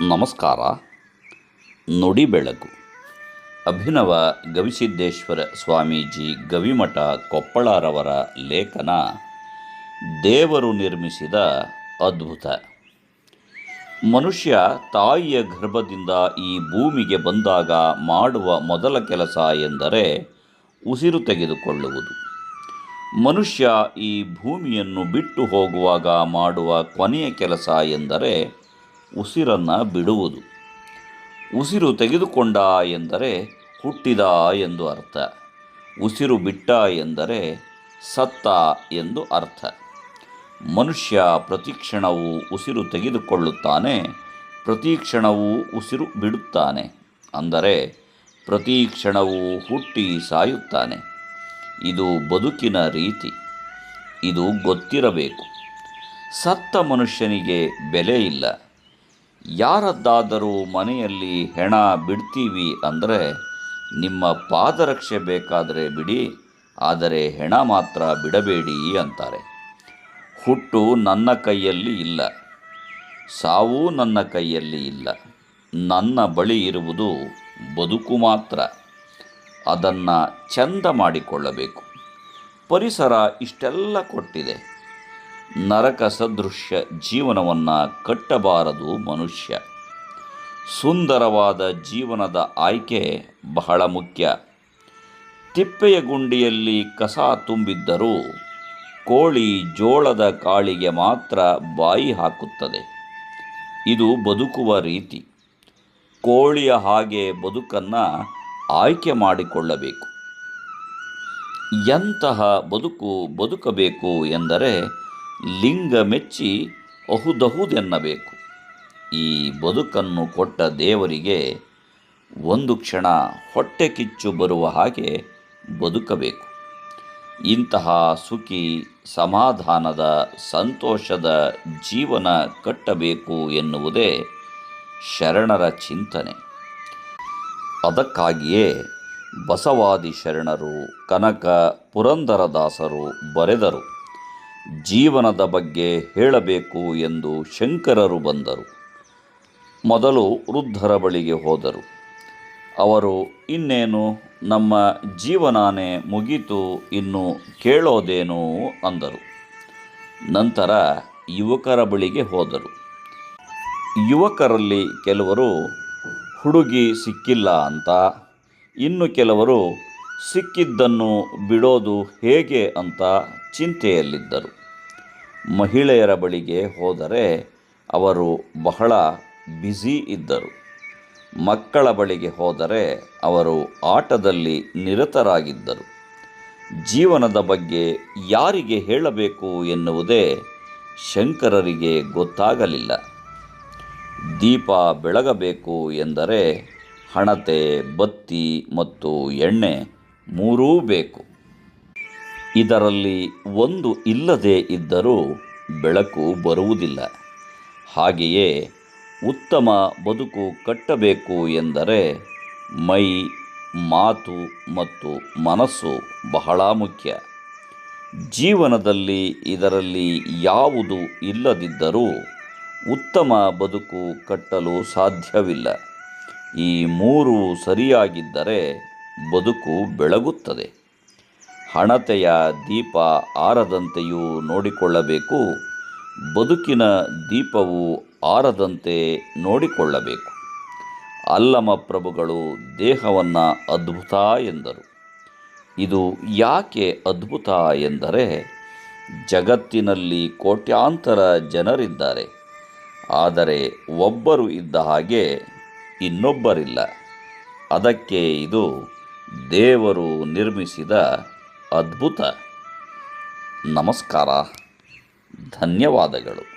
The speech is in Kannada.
ನಮಸ್ಕಾರ. ನುಡಿ ಬೆಳಕು ಅಭಿನವ ಗವಿಸಿದ್ದೇಶ್ವರ ಸ್ವಾಮೀಜಿ ಗವಿಮಠ ಕೊಪ್ಪಳರವರ ಲೇಖನ ದೇವರು ನಿರ್ಮಿಸಿದ ಅದ್ಭುತ. ಮನುಷ್ಯ ತಾಯಿಯ ಗರ್ಭದಿಂದ ಈ ಭೂಮಿಗೆ ಬಂದಾಗ ಮಾಡುವ ಮೊದಲ ಕೆಲಸ ಎಂದರೆ ಉಸಿರು ತೆಗೆದುಕೊಳ್ಳುವುದು. ಮನುಷ್ಯ ಈ ಭೂಮಿಯನ್ನು ಬಿಟ್ಟು ಹೋಗುವಾಗ ಮಾಡುವ ಕೊನೆಯ ಕೆಲಸ ಎಂದರೆ ಉಸಿರನ್ನು ಬಿಡುವುದು. ಉಸಿರು ತೆಗೆದುಕೊಂಡ ಎಂದರೆ ಹುಟ್ಟಿದ ಎಂದು ಅರ್ಥ. ಉಸಿರು ಬಿಟ್ಟ ಎಂದರೆ ಸತ್ತ ಎಂದು ಅರ್ಥ. ಮನುಷ್ಯ ಪ್ರತಿಕ್ಷಣವೂ ಉಸಿರು ತೆಗೆದುಕೊಳ್ಳುತ್ತಾನೆ ಪ್ರತಿಕ್ಷಣವೂ ಉಸಿರು ಬಿಡುತ್ತಾನೆ, ಅಂದರೆ ಪ್ರತಿಕ್ಷಣವೂ ಹುಟ್ಟಿ ಸಾಯುತ್ತಾನೆ. ಇದು ಬದುಕಿನ ರೀತಿ, ಇದು ಗೊತ್ತಿರಬೇಕು. ಸತ್ತ ಮನುಷ್ಯನಿಗೆ ಬೆಲೆ ಇಲ್ಲ. ಯಾರದ್ದಾದರೂ ಮನೆಯಲ್ಲಿ ಹೆಣ ಬಿಡ್ತೀವಿ ಅಂದರೆ ನಿಮ್ಮ ಪಾದರಕ್ಷೆ ಬೇಕಾದರೆ ಬಿಡಿ, ಆದರೆ ಹೆಣ ಮಾತ್ರ ಬಿಡಬೇಡಿ ಅಂತಾರೆ. ಹುಟ್ಟು ನನ್ನ ಕೈಯಲ್ಲಿ ಇಲ್ಲ, ಸಾವು ನನ್ನ ಕೈಯಲ್ಲಿ ಇಲ್ಲ, ನನ್ನ ಬಳಿ ಇರುವುದು ಬದುಕು ಮಾತ್ರ, ಅದನ್ನು ಚಂದ ಮಾಡಿಕೊಳ್ಳಬೇಕು. ಪರಿಸರ ಇಷ್ಟೆಲ್ಲ ಕೊಟ್ಟಿದೆ. ನರಕ ಸದೃಶ್ಯ ಜೀವನವನ್ನು ಕಟ್ಟಬಾರದು ಮನುಷ್ಯ. ಸುಂದರವಾದ ಜೀವನದ ಆಯ್ಕೆ ಬಹಳ ಮುಖ್ಯ. ತಿಪ್ಪೆಯ ಗುಂಡಿಯಲ್ಲಿ ಕಸ ತುಂಬಿದ್ದರೂ ಕೋಳಿ ಜೋಳದ ಕಾಳಿಗೆ ಮಾತ್ರ ಬಾಯಿ ಹಾಕುತ್ತದೆ. ಇದು ಬದುಕುವ ರೀತಿ. ಕೋಳಿಯ ಹಾಗೆ ಬದುಕನ್ನು ಆಯ್ಕೆ ಮಾಡಿಕೊಳ್ಳಬೇಕು. ಎಂತಹ ಬದುಕು ಬದುಕಬೇಕು ಎಂದರೆ ಲಿಂಗ ಮೆಚ್ಚಿ ಅಹುದಹುದೆನ್ನಬೇಕು. ಈ ಬದುಕನ್ನು ಕೊಟ್ಟ ದೇವರಿಗೆ ಒಂದು ಕ್ಷಣ ಹೊಟ್ಟೆ ಕಿಚ್ಚು ಬರುವ ಹಾಗೆ ಬದುಕಬೇಕು. ಇಂತಹ ಸುಖಿ ಸಮಾಧಾನದ ಸಂತೋಷದ ಜೀವನ ಕಟ್ಟಬೇಕು ಎನ್ನುವುದೇ ಶರಣರ ಚಿಂತನೆ. ಅದಕ್ಕಾಗಿಯೇ ಬಸವಾದಿ ಶರಣರು, ಕನಕ ಪುರಂದರದಾಸರು ಬರೆದರು. ಜೀವನದ ಬಗ್ಗೆ ಹೇಳಬೇಕು ಎಂದು ಶಂಕರರು ಬಂದರು. ಮೊದಲು ವೃದ್ಧರ ಬಳಿಗೆ ಹೋದರು. ಅವರು, ಇನ್ನೇನು? ನಮ್ಮ ಜೀವನಾನೇ ಮುಗೀತು, ಇನ್ನು ಕೇಳೋದೇನು? ಅಂದರು. ನಂತರ ಯುವಕರ ಬಳಿಗೆ ಹೋದರು. ಯುವಕರಲ್ಲಿ ಕೆಲವರು, ಹುಡುಗಿ ಸಿಕ್ಕಿಲ್ಲ ಅಂತ, ಇನ್ನು ಕೆಲವರು ಸಿಕ್ಕಿದ್ದನ್ನು ಬಿಡೋದು ಹೇಗೆ ಅಂತ ಚಿಂತೆಯಲ್ಲಿದ್ದರು. ಮಹಿಳೆಯರ ಬಳಿಗೆ ಹೋದರೆ ಅವರು ಬಹಳ ಬ್ಯುಸಿ ಇದ್ದರು. ಮಕ್ಕಳ ಬಳಿಗೆ ಹೋದರೆ ಅವರು ಆಟದಲ್ಲಿ ನಿರತರಾಗಿದ್ದರು. ಜೀವನದ ಬಗ್ಗೆ ಯಾರಿಗೆ ಹೇಳಬೇಕು ಎನ್ನುವುದೇ ಶಂಕರರಿಗೆ ಗೊತ್ತಾಗಲಿಲ್ಲ. ದೀಪ ಬೆಳಗಬೇಕು ಎಂದರೆ ಹಣತೆ, ಬತ್ತಿ ಮತ್ತು ಎಣ್ಣೆ ಮೂರೂ ಬೇಕು. ಇದರಲ್ಲಿ ಒಂದು ಇಲ್ಲದೆ ಇದ್ದರೂ ಬೆಳಕು ಬರುವುದಿಲ್ಲ. ಹಾಗೆಯೇ ಉತ್ತಮ ಬದುಕು ಕಟ್ಟಬೇಕು ಎಂದರೆ ಮೈ, ಮಾತು ಮತ್ತು ಮನಸ್ಸು ಬಹಳ ಮುಖ್ಯ. ಜೀವನದಲ್ಲಿ ಇದರಲ್ಲಿ ಯಾವುದು ಇಲ್ಲದಿದ್ದರೂ ಉತ್ತಮ ಬದುಕು ಕಟ್ಟಲು ಸಾಧ್ಯವಿಲ್ಲ. ಈ ಮೂರು ಸರಿಯಾಗಿದ್ದರೆ ಬದುಕು ಬೆಳಗುತ್ತದೆ. ಹಣತೆಯ ದೀಪ ಆರದಂತೆಯೂ ನೋಡಿಕೊಳ್ಳಬೇಕು. ಬದುಕಿನ ದೀಪವು ಆರದಂತೆ ನೋಡಿಕೊಳ್ಳಬೇಕು. ಅಲ್ಲಮ ಪ್ರಭುಗಳು ದೇಹವನ್ನು ಅದ್ಭುತ ಎಂದರು. ಇದು ಯಾಕೆ ಅದ್ಭುತ ಎಂದರೆ, ಜಗತ್ತಿನಲ್ಲಿ ಕೋಟ್ಯಾಂತರ ಜನರಿದ್ದಾರೆ. ಆದರೆ ಒಬ್ಬರು ಇದ್ದ ಹಾಗೆ ಇನ್ನೊಬ್ಬರಿಲ್ಲ. ಅದಕ್ಕೆ ಇದು ದೇವರು ನಿರ್ಮಿಸಿದ ಅದ್ಭುತ ನಮಸ್ಕಾರ. ಧನ್ಯವಾದಗಳು.